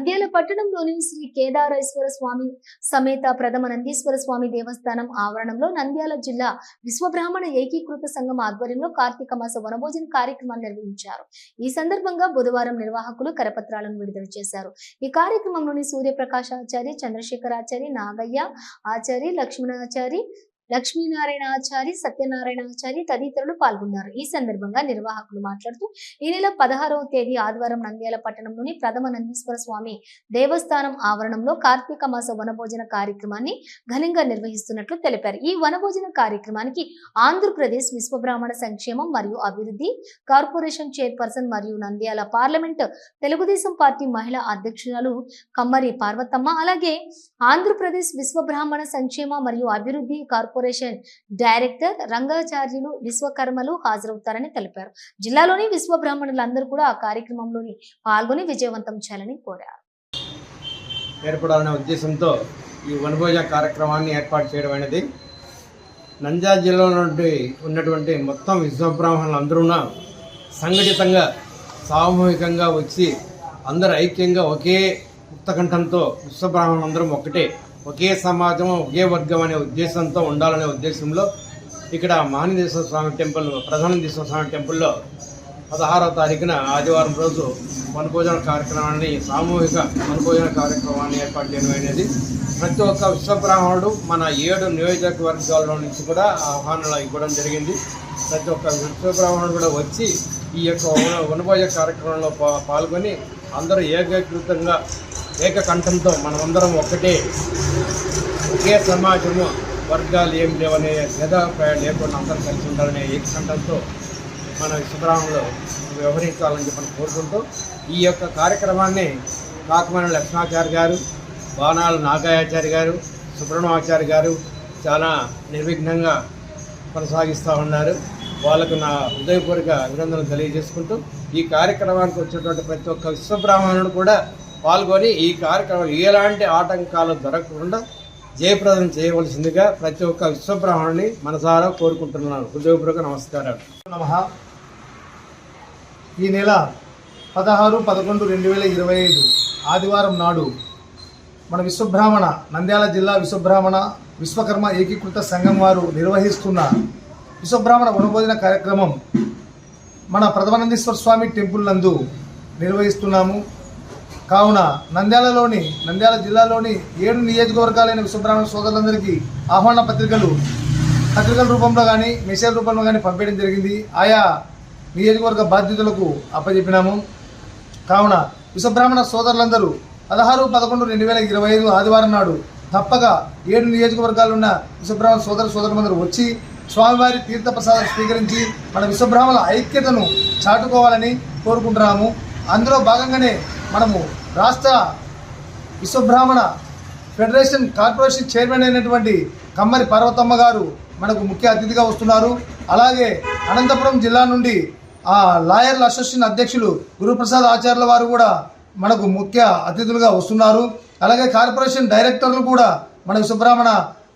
నంద్యాల పట్టణంలోని శ్రీ కేదారేశ్వర స్వామి సమేత ప్రథమ నందీశ్వర స్వామి దేవస్థానం ఆవరణంలో నంద్యాల జిల్లా విశ్వబ్రాహ్మణ ఏకీకృత సంఘం ఆధ్వర్యంలో కార్తీక మాస వనభోజన కార్యక్రమాన్ని నిర్వహించారు. ఈ సందర్భంగా బుధవారం నిర్వాహకులు కరపత్రాలను విడుదల చేశారు. ఈ కార్యక్రమంలోని సూర్యప్రకాశాచారి చంద్రశేఖరాచారి నాగయ్య ఆచారి లక్ష్మణాచారి లక్ష్మీనారాయణాచారి సత్యనారాయణాచారి తదితరులు పాల్గొన్నారు. ఈ సందర్భంగా నిర్వాహకులు మాట్లాడుతూ ఈ నెల పదహారవ తేదీ ఆదివారం నంద్యాల పట్టణంలోని ప్రథమ నందీశ్వర స్వామి దేవస్థానం ఆవరణంలో కార్తీక మాస వనభోజన కార్యక్రమాన్ని ఘనంగా నిర్వహిస్తున్నట్లు తెలిపారు. ఈ వనభోజన కార్యక్రమానికి ఆంధ్రప్రదేశ్ విశ్వబ్రాహ్మణ సంక్షేమం మరియు అభివృద్ధి కార్పొరేషన్ చైర్పర్సన్ మరియు నంద్యాల పార్లమెంట్ తెలుగుదేశం పార్టీ మహిళా అధ్యక్షురాలు కమ్మరి పార్వతమ్మ అలాగే ఆంధ్రప్రదేశ్ విశ్వబ్రాహ్మణ సంక్షేమ మరియు అభివృద్ధి కార్పొరేషన్ డైరెక్టర్ రంగాచార్యులు విశ్వకర్మలు హాజరవుతారని తెలిపారు. జిల్లాలోని విశ్వబ్రాహ్మణులందరూ కూడా ఆ కార్యక్రమంలోని పాల్గొని విజయవంతం చేయాలని కోరారు. ఏర్పడాలనే ఉద్దేశంతో ఈ వనభోజ కార్యక్రమాన్ని ఏర్పాటు చేయడం అనేది నంద్యాల జిల్లాలో నుండి ఉన్నటువంటి మొత్తం విశ్వబ్రాహ్మణులు అందరూ సంఘటితంగా సామూహికంగా వచ్చి అందరు ఐక్యంగా ఒకే ముక్తకంఠంతో విశ్వబ్రాహ్మణులు అందరం ఒకటే ఒకే సమాజం ఒకే వర్గం అనే ఉద్దేశంతో ఉండాలనే ఉద్దేశంలో ఇక్కడ మహానందేశ్వర స్వామి టెంపుల్ ప్రధానందేశ్వర స్వామి టెంపుల్లో పదహారవ తారీఖున ఆదివారం రోజు వనభోజన కార్యక్రమాన్ని సామూహిక వనభోజన కార్యక్రమాన్ని ఏర్పాటు చేయడం అనేది ప్రతి ఒక్క విశ్వబ్రాహ్మణుడు మన ఏడు నియోజకవర్గాల్లో నుంచి కూడా ఆహ్వానాలు ఇవ్వడం జరిగింది. ప్రతి ఒక్క విశ్వబ్రాహ్మణుడు కూడా వచ్చి ఈ యొక్క వనభోజన వనభోజ కార్యక్రమంలో పాల్గొని అందరూ ఏకీకృతంగా ఏకకంఠంతో మనమందరం ఒక్కటే. ఒకే సమాజము వర్గాలు ఏం లేవనే భేదాభిప్రాయం లేకుండా అందరం కలిసి ఉండాలనే ఏకకంఠంతో మన శుభ్రామంలో వ్యవహరించాలని చెప్పని కోరుకుంటూ ఈ యొక్క కార్యక్రమాన్ని కాకమణ లక్ష్మాచారి గారు బాణాల నాగాయాచారి గారు సుబ్రహ్మణ్యాచారి గారు చాలా నిర్విఘ్నంగా కొనసాగిస్తూ ఉన్నారు. వాళ్ళకు నా హృదయపూర్వక అభినందనలు తెలియజేసుకుంటూ ఈ కార్యక్రమానికి వచ్చినటువంటి ప్రతి ఒక్క విశ్వబ్రాహ్మణుడు కూడా పాల్గొని ఈ కార్యక్రమం ఎలాంటి ఆటంకాలు జరగకుండా జయప్రదం చేయవలసిందిగా ప్రతి ఒక్క విశ్వబ్రాహ్మణుని మనసారా కోరుకుంటున్నాను. హృదయపూర్వక నమస్కారాలు. నమ. ఈ నెల పదహారు పదకొండు రెండు వేల ఇరవై ఐదు ఆదివారం నాడు మన విశ్వబ్రాహ్మణ నంద్యాల జిల్లా విశ్వబ్రాహ్మణ విశ్వకర్మ ఏకీకృత సంఘం వారు నిర్వహిస్తున్న విశ్వబ్రాహ్మణ వనభోజన కార్యక్రమం మన ప్రథమానందేశ్వర స్వామి టెంపుల్ నందు నిర్వహిస్తున్నాము. కావున నంద్యాలలోని నంద్యాల జిల్లాలోని ఏడు నియోజకవర్గాలైన విశ్వబ్రాహ్మణ సోదరులందరికీ ఆహ్వాన పత్రికలు పత్రికల రూపంలో కానీ మెసేజ్ రూపంలో కానీ పంపించడం జరిగింది. ఆయా నియోజకవర్గ బాధ్యతలకు అప్పజెప్పినాము. కావున విశ్వబ్రాహ్మణ సోదరులందరూ పదహారు పదకొండు రెండు వేల ఇరవై ఐదు ఆదివారం నాడు తప్పగా ఏడు నియోజకవర్గాలు ఉన్న విశ్వబ్రాహ్మణ సోదర సోదరులందరూ వచ్చి స్వామివారి తీర్థప్రసాదం స్వీకరించి మన విశ్వబ్రాహ్మణుల ఐక్యతను చాటుకోవాలని కోరుకుంటున్నాము. అందులో భాగంగానే మనము రాష్ట్ర విశ్వబ్రాహ్మణ ఫెడరేషన్ కార్పొరేషన్ చైర్మన్ అయినటువంటి కమ్మరి పార్వతమ్మ గారు మనకు ముఖ్య అతిథిగా వస్తున్నారు. అలాగే అనంతపురం జిల్లా నుండి ఆ లాయర్ల అసోసియేషన్ అధ్యక్షులు గురుప్రసాద్ ఆచార్యుల వారు కూడా మనకు ముఖ్య అతిథులుగా వస్తున్నారు. అలాగే కార్పొరేషన్ డైరెక్టర్లు కూడా మన విశ్వబ్రాహ్మణ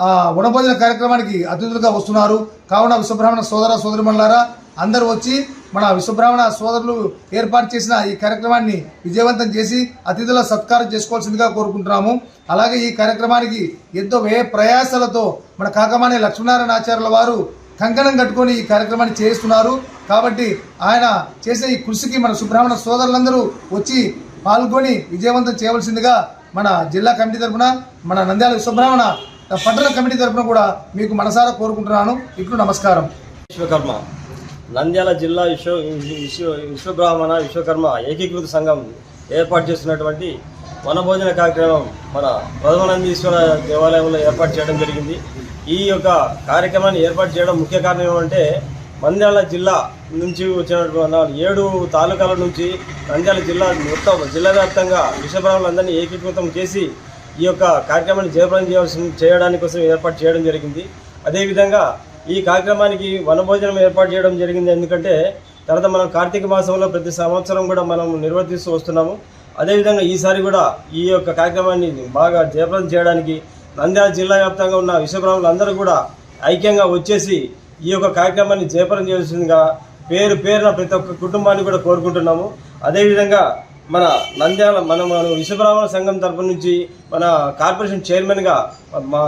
ఆ, వనభోజన కార్యక్రమానికి అతిథులుగా వస్తున్నారు. కావున విశ్వబ్రాహ్మణ సోదర సోదరిమణులారా అందరూ వచ్చి మన విశ్వబ్రాహ్మణ సోదరులు ఏర్పాటు చేసిన ఈ కార్యక్రమాన్ని విజయవంతం చేసి అతిథుల సత్కారం చేసుకోవాల్సిందిగా కోరుకుంటున్నాము. అలాగే ఈ కార్యక్రమానికి ఎంతో వ్యయ ప్రయాసాలతో మన కాకమానే లక్ష్మీనారాయణ ఆచార్యుల వారు కంకణం కట్టుకొని ఈ కార్యక్రమాన్ని చేస్తున్నారు కాబట్టి ఆయన చేసే ఈ కృషికి మన సుబ్రాహ్మణ సోదరులందరూ వచ్చి పాల్గొని విజయవంతం చేయవలసిందిగా మన జిల్లా కమిటీ తరఫున మన నంద్యాల విశ్వబ్రాహ్మణ పట్టణ కమిటీ తరఫున కూడా మీకు మనసారా కోరుకుంటున్నాను. ఇప్పుడు నమస్కారం. విశ్వకర్మ నంద్యాల జిల్లా విశ్వ విశ్వ విశ్వబ్రాహ్మణ విశ్వకర్మ ఏకీకృత సంఘం ఏర్పాటు చేస్తున్నటువంటి వనభోజన కార్యక్రమం మన ప్రథమానందీశ్వర దేవాలయంలో ఏర్పాటు చేయడం జరిగింది. ఈ యొక్క కార్యక్రమాన్ని ఏర్పాటు చేయడం ముఖ్య కారణం ఏమంటే నంద్యాల జిల్లా నుంచి వచ్చినటువంటి ఏడు తాలూకాల నుంచి నంద్యాల జిల్లా మొత్తం జిల్లా వ్యాప్తంగా విశ్వబ్రాహ్మణులందరినీ ఏకీకృతం చేసి ఈ యొక్క కార్యక్రమాన్ని జయప్రదం చేయవలసి చేయడానికి కోసం ఏర్పాటు చేయడం జరిగింది. అదేవిధంగా ఈ కార్యక్రమానికి వనభోజనం ఏర్పాటు చేయడం జరిగింది. ఎందుకంటే తర్వాత మనం కార్తీక మాసంలో ప్రతి సంవత్సరం కూడా మనం నిర్వర్తిస్తూ వస్తున్నాము. అదేవిధంగా ఈసారి కూడా ఈ యొక్క కార్యక్రమాన్ని బాగా జయప్రదం చేయడానికి నంద్యాల జిల్లా వ్యాప్తంగా ఉన్న విశ్వబ్రాహ్మణులందరూ కూడా ఐక్యంగా వచ్చేసి ఈ యొక్క కార్యక్రమాన్ని జయప్రదం చేయాల్సిందిగా పేరు పేరున ప్రతి ఒక్క కుటుంబాన్ని కూడా కోరుకుంటున్నాము. అదేవిధంగా మన నంద్యాల మన మన విశ్వబ్రాహ్మణ సంఘం తరపు నుంచి మన కార్పొరేషన్ చైర్మన్గా మా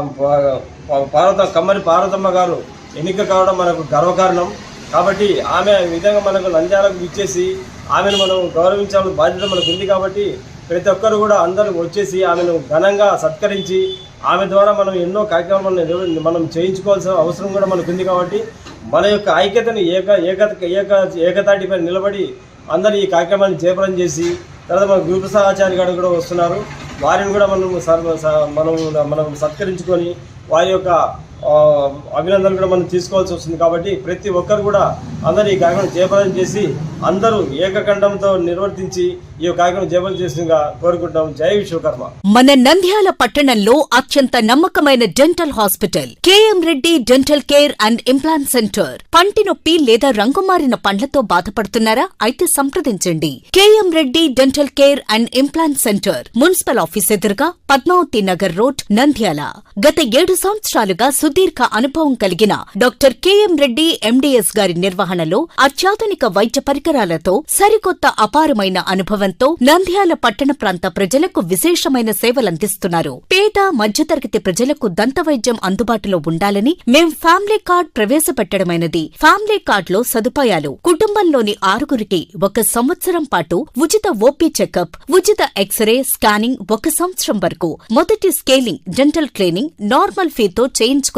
పార్వత కమ్మరి పార్వతమ్మ గారు ఎన్నిక కావడం మనకు గర్వకారణం. కాబట్టి ఆమె విధంగా మనకు నంద్యాలకు ఇచ్చేసి ఆమెను మనం గౌరవించాల్సిన బాధ్యత మనకు ఉంది కాబట్టి ప్రతి ఒక్కరు కూడా అందరూ వచ్చేసి ఆమెను ఘనంగా సత్కరించి ఆమె ద్వారా మనం ఎన్నో కార్యక్రమాలు మనం చేయించుకోవాల్సిన అవసరం కూడా మనకు ఉంది కాబట్టి మన యొక్క ఐక్యతను ఏక ఏకత ఏక ఏకతాటిపై నిలబడి అందరూ ఈ కార్యక్రమాన్ని చేపలం చేసి తర్వాత మన గురుప్రసాద్ గారు కూడా వస్తున్నారు. వారిని కూడా మనం స- మనం మనం సత్కరించుకొని వారి యొక్క అభినందనలు కూడా మనం తీసుకోవాల్సి వస్తుంది కాబట్టి ప్రతి ఒక్కరు కూడా అందరూ ఈ కార్యక్రమం జయప్రదం చేసి అందరూ ఏకఖండంతో నిర్వర్తించి ఈ కార్యక్రమం జయప్రదం చేసిందిగా కోరుకుంటాం. జై విశ్వకర్మ. మన నంద్యాల పట్టణంలో అత్యంత నమ్మకమైన dental hospital KM Reddy dental care and implant centre. పంటి నొప్పి లేదా రంగు మారిన పండ్లతో బాధపడుతున్నారా? అయితే సంప్రదించండి. KM Reddy dental care and implant centre municipal office ఎదురుగా పద్మావతి నగర్ రోడ్ నంద్యాల. గత ఏడు సంవత్సరాలుగా సుదీర్ఘ అనుభవం కలిగిన డాక్టర్ కెఎం రెడ్డి ఎండిఎస్ గారి నిర్వహణలో అత్యాధునిక వైద్య పరికరాలతో సరికొత్త అపారమైన అనుభవంతో నంద్యాల పట్టణ ప్రాంత ప్రజలకు విశేషమైన సేవలందిస్తున్నారు. పేద మధ్యతరగతి ప్రజలకు దంత వైద్యం అందుబాటులో ఉండాలని మేం ఫ్యామిలీ కార్డ్ ప్రవేశపెట్టడమైనది. ఫ్యామిలీ కార్డ్లో సదుపాయాలు. కుటుంబంలోని ఆరుగురికి ఒక సంవత్సరం పాటు ఉచిత ఓపీ చెకప్ ఉచిత ఎక్స్రే స్కానింగ్ ఒక సంవత్సరం వరకు. మొదటి స్కేలింగ్ డెంటల్ క్లీనింగ్ నార్మల్ ఫీతో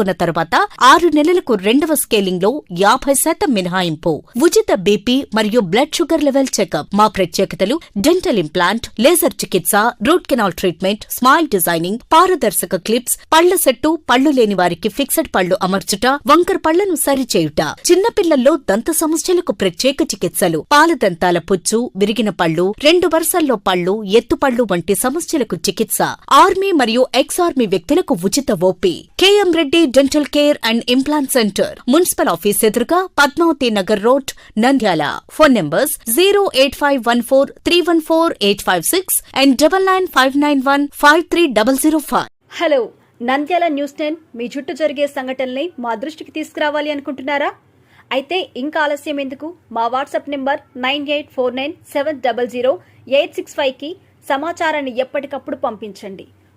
తీసుకున్న తర్వాత ఆరు నెలలకు రెండవ స్కేలింగ్లో యాభై శాతం మినహాయింపు. ఉచిత బీపీ మరియు బ్లడ్ షుగర్ లెవెల్ చెకప్. మా ప్రత్యేకతలు డెంటల్ ఇంప్లాంట్ లేజర్ చికిత్స root canal treatment smile designing పారదర్శక క్లిప్స్ పళ్ళ సెట్టు పళ్ళు లేని వారికి ఫిక్సెడ్ పళ్ళు అమర్చుట వంకర పళ్ళను సరిచేయుట. చిన్నపిల్లల్లో దంత సమస్యలకు ప్రత్యేక చికిత్సలు. పాలదంతాల పుచ్చు విరిగిన పళ్ళు రెండు వరుసల్లో పళ్ళు ఎత్తుపళ్ళు వంటి సమస్యలకు చికిత్స. ఆర్మీ మరియు ఎక్స్ ఆర్మీ వ్యక్తులకు ఉచిత OP. KM Reddy dental care and implant centre municipal office ఎదురుగా Padmavathi Nagar road Nandyal phone numbers zero eight five one four three one four eight five six and double nine five nine one five three double zero five hello Nandyal news ten మీ చుట్టూ జరిగే సంఘటనల్ని మా దృష్టికి తీసుకురావాలి అనుకుంటున్నారా? అయితే ఇంకా ఆలస్యం ఎందుకు? మా WhatsApp number nine eight four nine seven double zero eight six ఫైవ్కి సమాచారాన్ని ఎప్పటికప్పుడు పంపించండి.